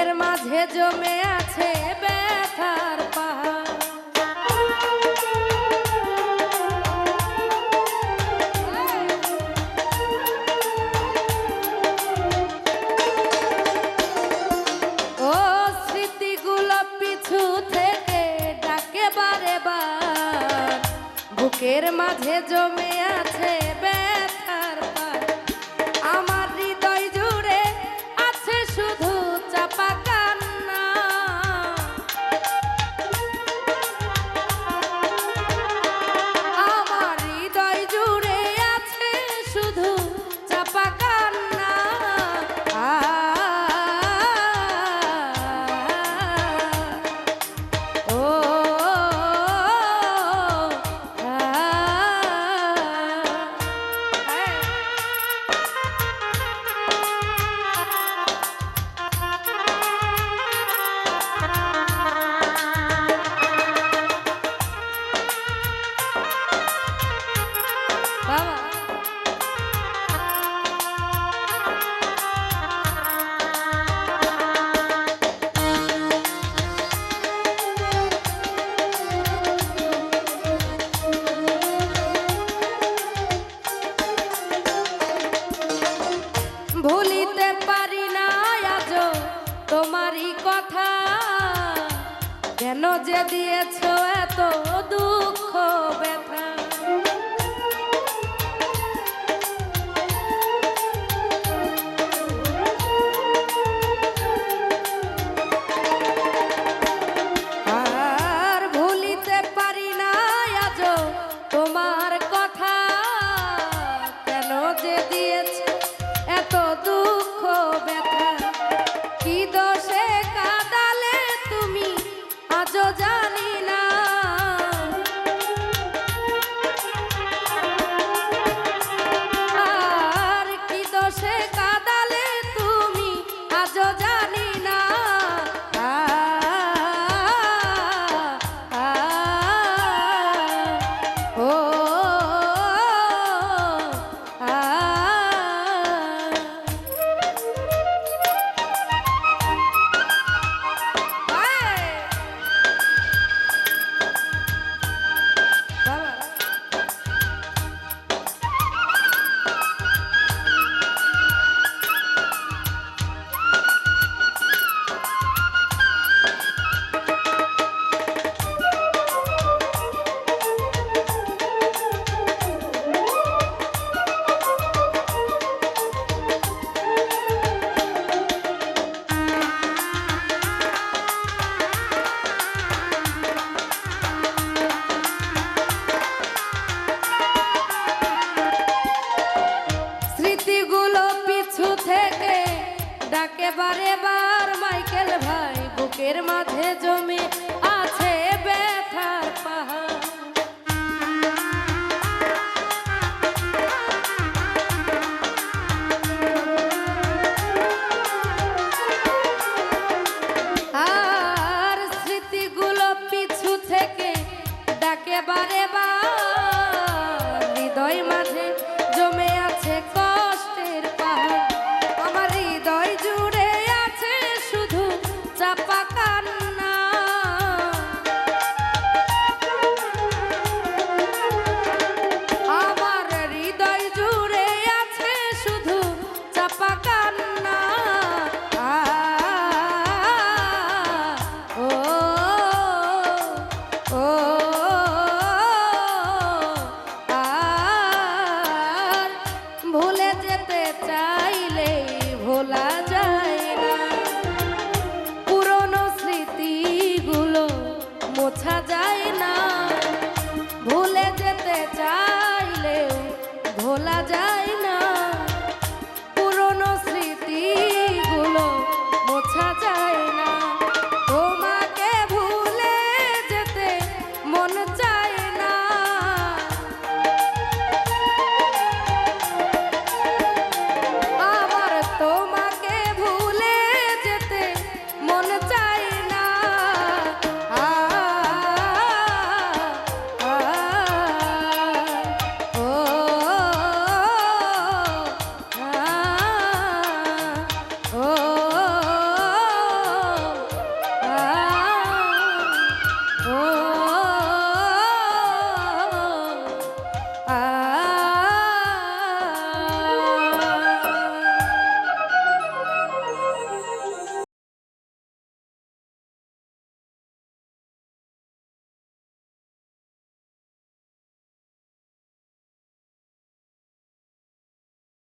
বুকের মাঝে জমে আছে ব্যথার পাহাড় ও পিছু থেকে ডাকে বুকের মাঝে জমে তোমারই কথা কেন যে দিয়েছ এত দুঃখ ব্যথা? আর মাইকেল ভাই বুকের মাঝে জমে